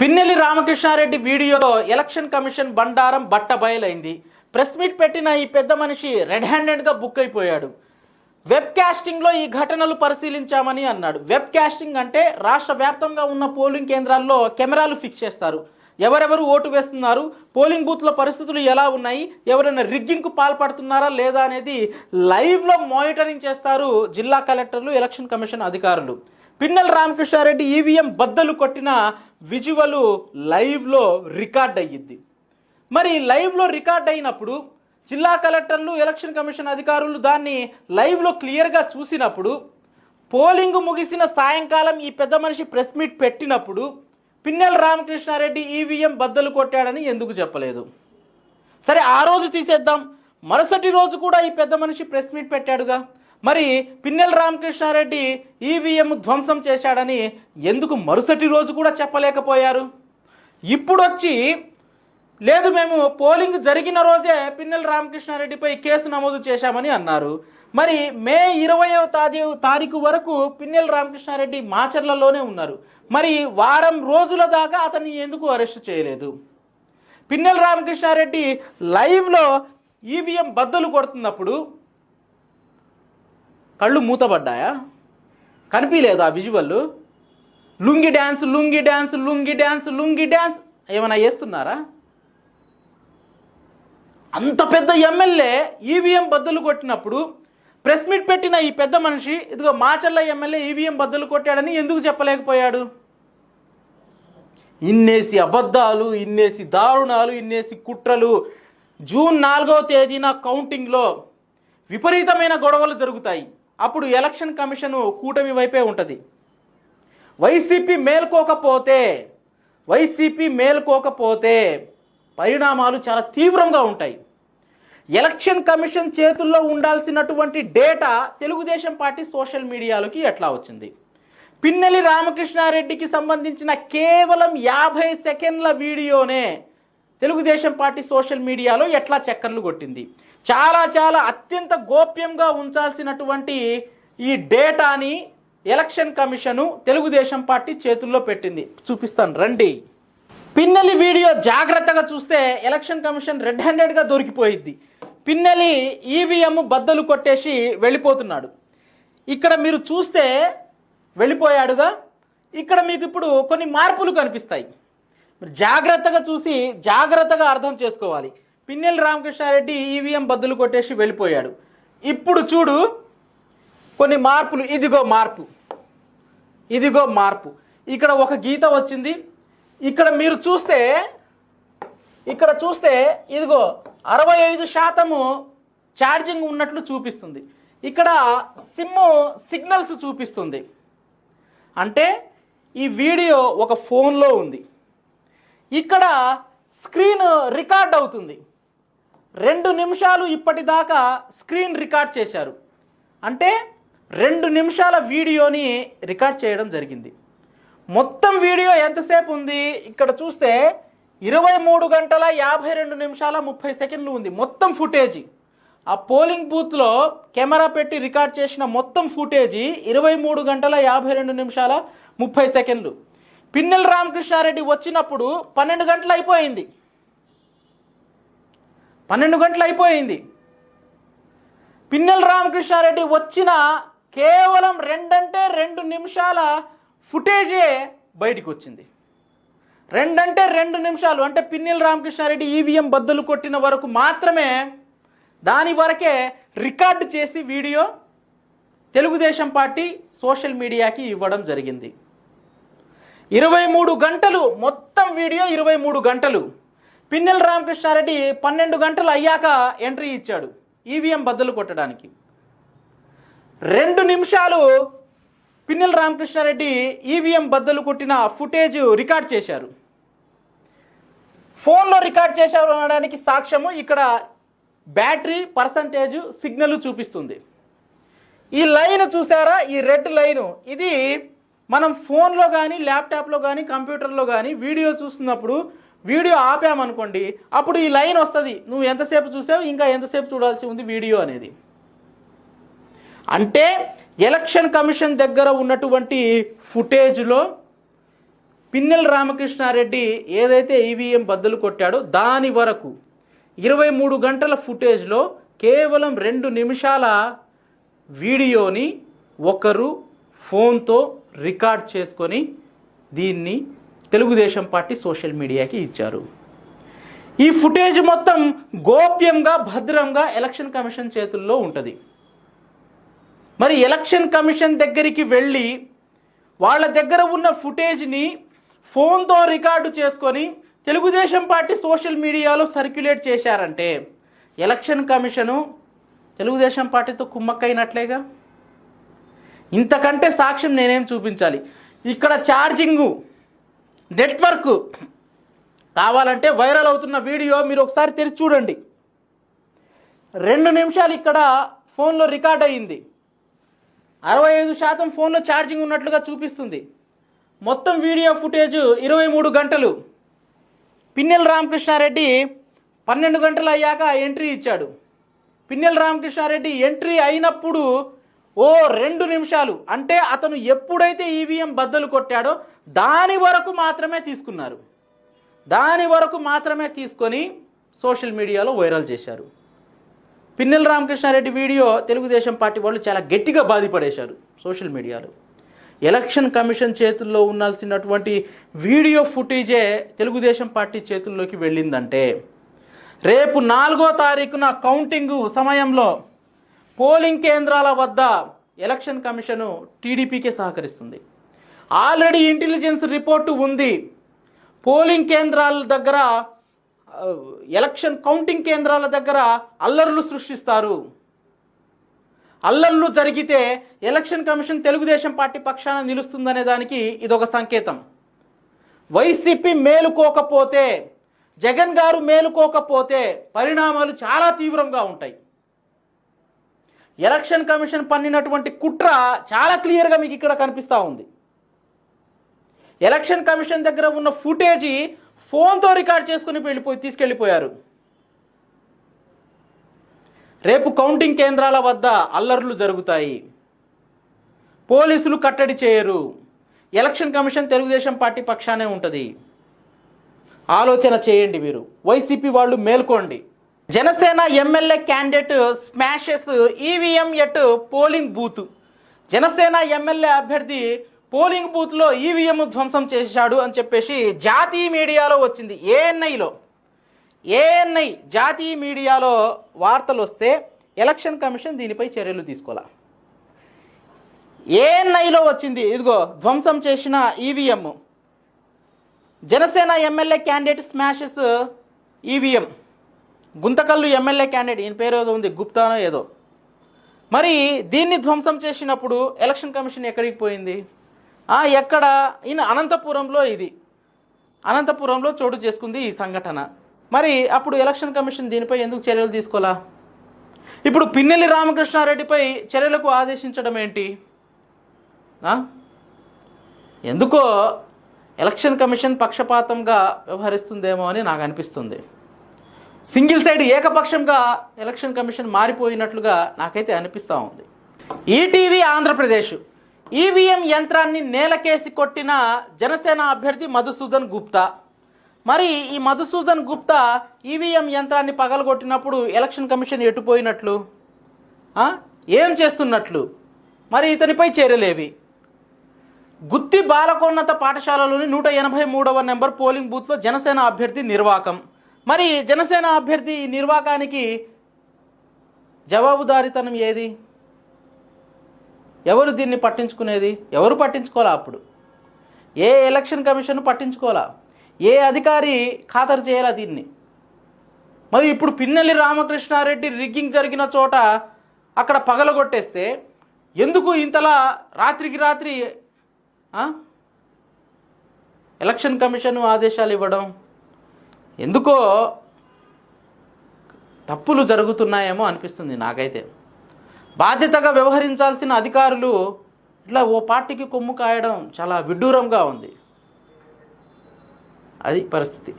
పిన్నెల్లి రామకృష్ణారెడ్డి వీడియోలో election commission బండారం బట్ట బయలైంది. ప్రెస్ మీట్ పెట్టిన ఈ పెద్ద మనిషి రెడ్ హ్యాండెడ్గా బుక్ అయిపోయాడు. వెబ్ క్యాస్టింగ్లో ఈ ఘటనలు పరిశీలించామని అన్నాడు. వెబ్ క్యాస్టింగ్ అంటే రాష్ట్ర వ్యాప్తంగా ఉన్న పోలింగ్ కేంద్రాల్లో కెమెరాలు ఫిక్స్ చేస్తారు. ఎవరెవరు ఓటు వేస్తున్నారు? పోలింగ్ బూత్ల పరిస్థితులు ఎలా ఉన్నాయి? ఎవరైనా రిగ్గింగ్కు పాల్పడుతున్నారా లేదా అనేది లైవ్లో మానిటరింగ్ చేస్తారు జిల్లా కలెక్టర్లు ఎలక్షన్ కమిషన్ అధికారులు. పిన్నెల రామకృష్ణారెడ్డి ఈవీఎం బద్దలు కొట్టిన విజువల్ లైవ్లో రికార్డ్ అయ్యింది మరి లైవ్లో రికార్డ్ అయినప్పుడు జిల్లా కలెక్టర్లు ఎలక్షన్ కమిషన్ అధికారులు దాన్ని లైవ్లో క్లియర్గా చూసినప్పుడు పోలింగ్ ముగిసిన సాయంకాలం ఈ పెద్ద మనిషి ప్రెస్ మీట్ పెట్టినప్పుడు పిన్నెల రామకృష్ణారెడ్డి ఈవీఎం బద్దలు కొట్టాడని ఎందుకు చెప్పలేదు? సరే ఆ రోజు తీసేద్దాం. మరుసటి రోజు కూడా ఈ పెద్ద మనిషి ప్రెస్ మీట్ పెట్టాడుగా? మరి పిన్నెల రామకృష్ణారెడ్డి ఈవీఎం ధ్వంసం చేశాడని ఎందుకు మరుసటి రోజు కూడా చెప్పలేకపోయారు? ఇప్పుడు వచ్చి లేదు మేము పోలింగ్ జరిగిన రోజే పిన్నెల రామకృష్ణారెడ్డిపై కేసు నమోదు చేశామని అన్నారు. మరి మే ఇరవయో తారీ తారీఖు వరకు పిన్నెల రామకృష్ణారెడ్డి మాచర్లలోనే ఉన్నారు. మరి వారం రోజుల దాకా అతన్ని ఎందుకు అరెస్ట్ చేయలేదు? పిన్నెల రామకృష్ణారెడ్డి లైవ్లో ఈవీఎం బద్దలు కొడుతున్నప్పుడు కళ్ళు మూతబడ్డాయా? కనిపించలేదు ఆ visual lungi dance lungi dance lungi dance lungi dance ఏమైనా వేస్తున్నారా అంత పెద్ద ఎమ్మెల్యే ఈవీఎం బద్దలు కొట్టినప్పుడు ప్రెస్ మీట్ పెట్టిన ఈ పెద్ద మనిషి ఇదిగో మాచల్ల ఎమ్మెల్యే ఈవీఎం బద్దలు కొట్టాడని ఎందుకు చెప్పలేకపోయాడు? ఇన్నేసి అబద్ధాలు ఇన్నేసి దారుణాలు ఇన్నేసి కుట్రలు. జూన్ నాలుగవ తేదీన కౌంటింగ్లో విపరీతమైన గొడవలు జరుగుతాయి. అప్పుడు ఎలక్షన్ కమిషన్ కూటమి వైపే ఉంటుంది. వైసీపీ మేల్కోకపోతే వైసీపీ మేల్కోకపోతే పరిణామాలు చాలా తీవ్రంగా ఉంటాయి. ఎలక్షన్ కమిషన్ చేతుల్లో ఉండాల్సినటువంటి డేటా తెలుగుదేశం పార్టీ సోషల్ మీడియాలోకి ఎట్లా వచ్చింది? పిన్నెలి రామకృష్ణారెడ్డికి సంబంధించిన కేవలం యాభై సెకండ్ల వీడియోనే తెలుగుదేశం పార్టీ సోషల్ మీడియాలో ఎట్లా చక్కర్లు కొట్టింది? చాలా చాలా అత్యంత గోప్యంగా ఉంచాల్సినటువంటి ఈ డేటాని ఎలక్షన్ కమిషను తెలుగుదేశం పార్టీ చేతుల్లో పెట్టింది. చూపిస్తాను రండి. పిన్నెలి వీడియో జాగ్రత్తగా చూస్తే ఎలక్షన్ కమిషన్ రెడ్ హ్యాండెడ్గా దొరికిపోయిద్ది. పిన్నెలి ఈవీఎం బద్దలు కొట్టేసి వెళ్ళిపోతున్నాడు. ఇక్కడ మీరు చూస్తే వెళ్ళిపోయాడుగా. ఇక్కడ మీకు ఇప్పుడు కొన్ని మార్పులు కనిపిస్తాయి. మరి జాగ్రత్తగా చూసి జాగ్రత్తగా అర్థం చేసుకోవాలి. పిన్నెల్ రామకృష్ణారెడ్డి ఈవీఎం బద్దులు కొట్టేసి వెళ్ళిపోయాడు. ఇప్పుడు చూడు కొన్ని మార్పులు. ఇదిగో మార్పు. ఇదిగో మార్పు. ఇక్కడ ఒక గీత వచ్చింది. ఇక్కడ మీరు చూస్తే ఇక్కడ చూస్తే ఇదిగో అరవై ఐదు శాతము ఛార్జింగ్ ఉన్నట్లు చూపిస్తుంది. ఇక్కడ సిమ్ సిగ్నల్స్ చూపిస్తుంది. అంటే ఈ వీడియో ఒక ఫోన్లో ఉంది. ఇక్కడ స్క్రీన్ రికార్డ్ అవుతుంది. రెండు నిమిషాలు ఇప్పటిదాకా స్క్రీన్ రికార్డ్ చేశారు. అంటే రెండు నిమిషాల వీడియోని రికార్డ్ చేయడం జరిగింది. మొత్తం వీడియో ఎంతసేపు ఉంది? ఇక్కడ చూస్తే ఇరవై మూడు గంటల యాభై రెండు నిమిషాల ముప్పై సెకండ్లు ఉంది మొత్తం ఫుటేజీ ఆ పోలింగ్ బూత్లో కెమెరా పెట్టి రికార్డ్ చేసిన మొత్తం ఫుటేజీ ఇరవై మూడు గంటల యాభై రెండు నిమిషాల ముప్పై సెకండ్లు. పిన్నెల రామకృష్ణారెడ్డి వచ్చినప్పుడు పన్నెండు గంటలు అయిపోయింది. పన్నెండు గంటలు అయిపోయింది. పిన్నెల రామకృష్ణారెడ్డి వచ్చిన కేవలం రెండంటే రెండు నిమిషాల ఫుటేజే బయటికి వచ్చింది. రెండంటే రెండు నిమిషాలు అంటే పిన్నెల రామకృష్ణారెడ్డి ఈవీఎం బద్దలు కొట్టిన వరకు మాత్రమే దాని వరకే రికార్డు చేసి వీడియో తెలుగుదేశం పార్టీ సోషల్ మీడియాకి ఇవ్వడం జరిగింది. ఇరవై మూడు గంటలు మొత్తం వీడియో ఇరవై మూడు గంటలు. పిన్నెల రామకృష్ణారెడ్డి పన్నెండు గంటలు అయ్యాక ఎంట్రీ ఇచ్చాడు ఈవీఎం బద్దలు కొట్టడానికి. రెండు నిమిషాలు పిన్నెల రామకృష్ణారెడ్డి ఈవీఎం బద్దలు కొట్టిన ఫుటేజ్ రికార్డ్ చేశారు. ఫోన్లో రికార్డ్ చేశారు అనడానికి సాక్ష్యము ఇక్కడ బ్యాటరీ పర్సంటేజ్ సిగ్నల్ చూపిస్తుంది. ఈ లైన్ చూసారా ఈ రెడ్ లైను. ఇది మనం ఫోన్లో కానీ ల్యాప్టాప్లో కానీ కంప్యూటర్లో కానీ వీడియో చూస్తున్నప్పుడు వీడియో ఆపామనుకోండి అప్పుడు ఈ లైన్ వస్తుంది. నువ్వు ఎంతసేపు చూసావు ఇంకా ఎంతసేపు చూడాల్సి ఉంది వీడియో అనేది. అంటే ఎలక్షన్ కమిషన్ దగ్గర ఉన్నటువంటి ఫుటేజ్లో పిన్నెల రామకృష్ణారెడ్డి ఏదైతే ఈవీఎం బద్దలు కొట్టాడో దాని వరకు ఇరవై మూడు గంటల ఫుటేజ్లో కేవలం రెండు నిమిషాల వీడియోని ఒకరు ఫోన్తో రికార్డ్ చేసుకొని దీన్ని తెలుగుదేశం పార్టీ సోషల్ మీడియాకి ఇచ్చారు. ఈ ఫుటేజ్ మొత్తం గోప్యంగా భద్రంగా ఎలక్షన్ కమిషన్ చేతుల్లో ఉంటుంది. మరి ఎలక్షన్ కమిషన్ దగ్గరికి వెళ్ళి వాళ్ళ దగ్గర ఉన్న ఫుటేజ్ని ఫోన్తో రికార్డు చేసుకొని తెలుగుదేశం పార్టీ సోషల్ మీడియాలో సర్క్యులేట్ చేశారంటే ఎలక్షన్ కమిషను తెలుగుదేశం పార్టీతో కుమ్మక్కైనట్లేగా? ఇంతకంటే సాక్ష్యం నేనేం చూపించాలి? ఇక్కడ ఛార్జింగు నెట్వర్క్ కావాలంటే వైరల్ అవుతున్న వీడియో మీరు ఒకసారి తెరిచి చూడండి. రెండు నిమిషాలు ఇక్కడ ఫోన్లో రికార్డ్ అయ్యింది. అరవై ఐదు శాతం ఫోన్లో ఛార్జింగ్ ఉన్నట్లుగా చూపిస్తుంది. మొత్తం వీడియో ఫుటేజ్ ఇరవై మూడు గంటలు. పిన్నెల రామకృష్ణారెడ్డి పన్నెండు గంటలు అయ్యాక ఎంట్రీ ఇచ్చాడు. పిన్నెల రామకృష్ణారెడ్డి ఎంట్రీ అయినప్పుడు ఓ రెండు నిమిషాలు. అంటే అతను ఎప్పుడైతే ఈవీఎం బద్దలు కొట్టాడో దాని వరకు మాత్రమే తీసుకున్నారు. దాని వరకు మాత్రమే తీసుకొని సోషల్ మీడియాలో వైరల్ చేశారు. పిన్నెల రామకృష్ణారెడ్డి వీడియో తెలుగుదేశం పార్టీ వాళ్ళు చాలా గట్టిగా బాధపడేశారు సోషల్ మీడియాలో. ఎలక్షన్ కమిషన్ చేతుల్లో ఉండాల్సినటువంటి వీడియో ఫుటేజే తెలుగుదేశం పార్టీ చేతుల్లోకి వెళ్ళిందంటే రేపు నాలుగో తారీఖున కౌంటింగ్ సమయంలో పోలింగ్ కేంద్రాల వద్ద ఎలక్షన్ కమిషను టీడీపీకే సహకరిస్తుంది. ఆల్రెడీ ఇంటెలిజెన్స్ రిపోర్టు ఉంది. పోలింగ్ కేంద్రాల దగ్గర ఎలక్షన్ కౌంటింగ్ కేంద్రాల దగ్గర అల్లర్లు సృష్టిస్తారు. అల్లర్లు జరిగితే ఎలక్షన్ కమిషన్ తెలుగుదేశం పార్టీ పక్షాన నిలుస్తుందనే దానికి ఇదొక సంకేతం. వైసీపీ మేలుకోకపోతే జగన్ గారు మేలుకోకపోతే పరిణామాలు చాలా తీవ్రంగా ఉంటాయి. ఎలక్షన్ కమిషన్ పన్నినటువంటి కుట్ర చాలా క్లియర్గా మీకు ఇక్కడ కనిపిస్తూ ఉంది. ఎలక్షన్ కమిషన్ దగ్గర ఉన్న ఫుటేజీ ఫోన్తో రికార్డ్ చేసుకుని వెళ్ళిపోయి తీసుకెళ్ళిపోయారు. రేపు కౌంటింగ్ కేంద్రాల వద్ద అల్లర్లు జరుగుతాయి. పోలీసులు కట్టడి చేయరు. ఎలక్షన్ కమిషన్ తెలుగుదేశం పార్టీ పక్షానే ఉంటుంది. ఆలోచన చేయండి మీరు. వైసీపీ వాళ్ళు మేల్కోండి. Janasena MLA candidate smashes EVM at polling booth. Janasena MLA అభ్యర్థి పోలింగ్ బూత్లో ఈవీఎం ధ్వంసం చేశాడు అని చెప్పేసి జాతీయ మీడియాలో వచ్చింది ఏఎన్ఐలో. ఏఎన్ఐ జాతీయ మీడియాలో వార్తలు వస్తే ఎలక్షన్ కమిషన్ దీనిపై చర్యలు తీసుకోవాలా? ఏఎన్ఐలో వచ్చింది ఇదిగో ధ్వంసం చేసిన EVM. Janasena MLA candidate smashes EVM. Guntakal MLA candidate ఈయన పేరు ఏదో ఉంది గుప్తానో ఏదో. మరి దీన్ని ధ్వంసం చేసినప్పుడు ఎలక్షన్ కమిషన్ ఎక్కడికి పోయింది? ఎక్కడ? ఈయన అనంతపురంలో ఇది. అనంతపురంలో చోటు చేసుకుంది ఈ సంఘటన. మరి అప్పుడు ఎలక్షన్ కమిషన్ దీనిపై ఎందుకు చర్యలు తీసుకోవాలా ఇప్పుడు పిన్నెల్లి రామకృష్ణారెడ్డిపై చర్యలకు ఆదేశించడం ఏంటి? ఎందుకో ఎలక్షన్ కమిషన్ పక్షపాతంగా వ్యవహరిస్తుందేమో అని నాకు అనిపిస్తుంది. సింగిల్ సైడ్ ఏకపక్షంగా ఎలక్షన్ కమిషన్ మారిపోయినట్లుగా నాకైతే అనిపిస్తూ ఉంది. ఈటీవీ ఆంధ్రప్రదేశ్ ఈవీఎం యంత్రాన్ని నేలకేసి కొట్టిన జనసేన అభ్యర్థి మధుసూదన్ గుప్తా. మరి ఈ మధుసూదన్ గుప్తా ఈవీఎం యంత్రాన్ని పగలగొట్టినప్పుడు ఎలక్షన్ కమిషన్ ఎటుపోయినట్లు ఏం చేస్తున్నట్లు? మరి ఇతనిపై చర్యలేవి గుత్తి బాలకోన్నత పాఠశాలలోని నూట ఎనభై మూడవ నెంబర్ పోలింగ్ బూత్లో జనసేన అభ్యర్థి నిర్వాకం. మరి జనసేన అభ్యర్థి నిర్వాకానికి జవాబుదారితనం ఏది? ఎవరు దీన్ని పట్టించుకునేది? ఎవరు పట్టించుకోవాలా అప్పుడు? ఏ ఎలక్షన్ కమిషన్ పట్టించుకోవాలా? ఏ అధికారి ఖాతరు చేయాలా దీన్ని? మరి ఇప్పుడు పిన్నెల్లి రామకృష్ణారెడ్డి రిగ్గింగ్ జరిగిన చోట అక్కడ పగలగొట్టేస్తే ఎందుకు ఇంతలా రాత్రికి రాత్రి ఎలక్షన్ కమిషన్ ఆదేశాలు ఇవ్వడం? ఎందుకో తప్పులు జరుగుతున్నాయేమో అనిపిస్తుంది నాకైతే. బాధ్యతగా వ్యవహరించాల్సిన అధికారులు ఇట్లా ఓ పార్టీకి కొమ్ము కాయడం చాలా విడ్డూరంగా ఉంది. అది పరిస్థితి.